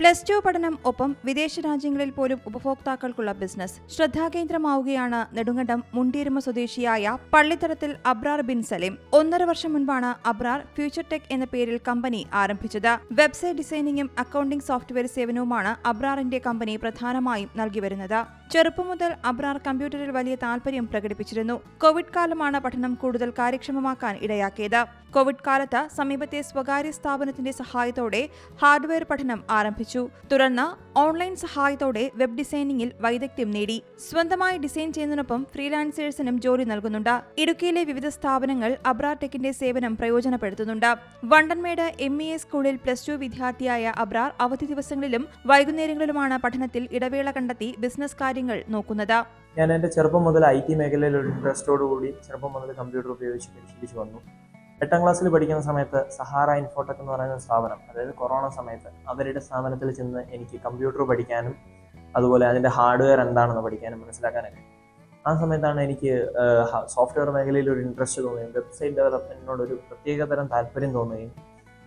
Plus two പഠനം ഒപ്പം വിദേശ രാജ്യങ്ങളിൽ പോലും ഉപഭോക്താക്കൾക്കുള്ള ബിസിനസ് ശ്രദ്ധാകേന്ദ്രമാവുകയാണ് നെടുങ്കണ്ടം മുണ്ടീരുമ സ്വദേശിയായ പള്ളിത്തരത്തിൽ അബ്രാർ ബിൻ സലീം. ഒന്നര വർഷം മുൻപാണ് അബ്രാർ ഫ്യൂച്ചർ ടെക് എന്ന പേരിൽ കമ്പനി ആരംഭിച്ചത്. വെബ്സൈറ്റ് ഡിസൈനിങ്ങും അക്കൌണ്ടിംഗ് സോഫ്റ്റ്വെയർ സേവനവുമാണ് അബ്രാറിന്റെ കമ്പനി പ്രധാനമായും നൽകി വരുന്നത്. ചെറുപ്പം മുതൽ അബ്രാർ കമ്പ്യൂട്ടറിൽ വലിയ താൽപര്യം പ്രകടിപ്പിച്ചിരുന്നു. കോവിഡ് കാലമാണ് പഠനം കൂടുതൽ കാര്യക്ഷമമാക്കാൻ ഇടയാക്കിയത്. കോവിഡ് കാലത്ത് സമീപത്തെ സ്വകാര്യ സ്ഥാപനത്തിന്റെ സഹായത്തോടെ ഹാർഡ്വെയർ പഠനം ആരംഭിച്ചു. തുടർന്ന് ഓൺലൈൻ സഹായത്തോടെ വെബ് ഡിസൈനിങ്ങിൽ വൈദഗ്ധ്യം നേടി. സ്വന്തമായി ഡിസൈൻ ചെയ്യുന്നതിനൊപ്പം ഫ്രീലാൻസേഴ്സിനും ജോലി നൽകുന്നുണ്ട്. ഇടുക്കിയിലെ വിവിധ സ്ഥാപനങ്ങൾ അബ്രാർ ടെക്കിന്റെ സേവനം പ്രയോജനപ്പെടുത്തുന്നുണ്ട്. വണ്ടൻമേട് എം ഇ എ സ്കൂളിൽ പ്ലസ് ടു വിദ്യാർത്ഥിയായ അബ്രാർ അവധി ദിവസങ്ങളിലും വൈകുന്നേരങ്ങളിലുമാണ് പഠനത്തിൽ ഇടവേള കണ്ടെത്തി ബിസിനസ് കാര്യങ്ങൾ നോക്കുന്നത്. ഞാൻ എന്റെ ചെറുപ്പം മുതൽ ഐ ടി മേഖലയിൽ ഒരു കൂടി ചെറുപ്പം മുതൽ കമ്പ്യൂട്ടർ ഉപയോഗിച്ച് പരിശീലിച്ചു വന്നു. എട്ടാം ക്ലാസ്സിൽ പഠിക്കുന്ന സമയത്ത് സഹാറ ഇൻഫോടെക് എന്ന് പറയുന്ന സ്ഥാപനം അതായത് കൊറോണ സമയത്ത് അവരുടെ സ്ഥാപനത്തിൽ ചെന്ന് എനിക്ക് കമ്പ്യൂട്ടർ പഠിക്കാനും അതുപോലെ അതിന്റെ ഹാർഡ്വെയർ എന്താണെന്ന് പഠിക്കാനും മനസ്സിലാക്കാനൊക്കെ. ആ സമയത്താണ് എനിക്ക് സോഫ്റ്റ്വെയർ മേഖലയിൽ ഒരു ഇൻട്രസ്റ്റ് തോന്നുകയും വെബ്സൈറ്റ് ഡെവലപ്മെന്റിനോട് ഒരു പ്രത്യേകതരം താല്പര്യം തോന്നുകയും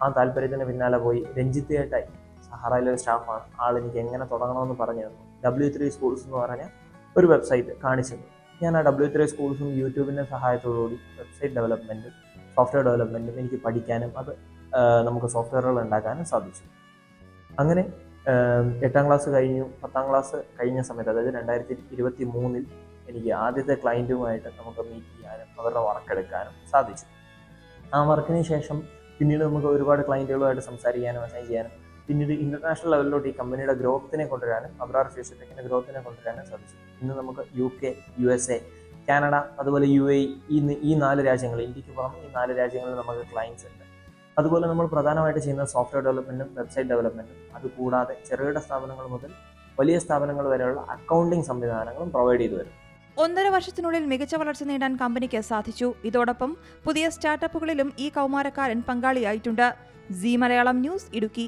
ആ താല്പര്യത്തിന് പിന്നാലെ പോയി രഞ്ജിത്ത് ഏട്ടായി സഹാറയിലെ ഒരു സ്റ്റാഫാണ്. ആൾ എനിക്ക് എങ്ങനെ തുടങ്ങണമെന്ന് പറഞ്ഞു തന്നു. ഡബ്ല്യു ത്രീ സ്കൂൾസ് എന്ന് പറഞ്ഞ ഒരു വെബ്സൈറ്റ് കാണിച്ചത് ഞാൻ ആ ഡബ്ല്യു ത്രീ സ്കൂൾസും യൂട്യൂബിന്റെ സഹായത്തോടുകൂടി വെബ്സൈറ്റ് ഡെവലപ്മെന്റും സോഫ്റ്റ്വെയർ ഡെവലപ്മെന്റും എനിക്ക് പഠിക്കാനും അത് നമുക്ക് സോഫ്റ്റ്വെയറുകൾ ഉണ്ടാക്കാനും സാധിച്ചു. അങ്ങനെ എട്ടാം ക്ലാസ് കഴിഞ്ഞു. പത്താം ക്ലാസ് കഴിഞ്ഞ സമയത്ത് അതായത് രണ്ടായിരത്തി ഇരുപത്തി മൂന്നിൽ എനിക്ക് ആദ്യത്തെ ക്ലയന്റുമായിട്ട് നമുക്ക് മീറ്റ് ചെയ്യാനും അവരുടെ വർക്ക് എടുക്കാനും സാധിച്ചു. ആ വർക്കിന് ശേഷം പിന്നീട് നമുക്ക് ഒരുപാട് ക്ലയന്റുകളുമായിട്ട് സംസാരിക്കാനും അസൈൻ ചെയ്യാനും പിന്നീട് ഇന്റർനാഷണൽ ലെവലിലോട്ട് ഈ കമ്പനിയുടെ ഗ്രോത്തിനെ കൊണ്ടുവരാനും അബ്രാർ ഫ്യൂച്ചർ ടെക്കിന്റെ ഗ്രോത്തിനെ കൊണ്ടുവരാനും സാധിച്ചു. ഇന്ന് നമുക്ക് U K U S A Canada അതുപോലെ യു എ ഈ ഈ നാല് രാജ്യങ്ങൾ ഇന്ത്യയ്ക്ക് പുറമെ ഈ നാല് രാജ്യങ്ങളിൽ നമുക്ക് ക്ലയൻസ് ഉണ്ട്. അതുപോലെ നമ്മൾ പ്രധാനമായിട്ട് ചെയ്യുന്ന സോഫ്റ്റ്വെയർ ഡെവലപ്മെന്റും വെബ്സൈറ്റ് ഡെവലപ്മെന്റും അതുകൂടാതെ ചെറുകിട സ്ഥാപനങ്ങൾ മുതൽ വലിയ സ്ഥാപനങ്ങൾ വരെയുള്ള അക്കൗണ്ടിംഗ് സംവിധാനങ്ങളും പ്രൊവൈഡ് ചെയ്തു വരും ഒന്നര വർഷത്തിനുള്ളിൽ മികച്ച വളർച്ച നേടാൻ കമ്പനിക്ക് സാധിച്ചു. ഇതോടൊപ്പം പുതിയ സ്റ്റാർട്ടപ്പുകളിലും ഈ കൗമാരക്കാരൻ പങ്കാളിയായിട്ടുണ്ട്. Zee Malayalam news Idukki.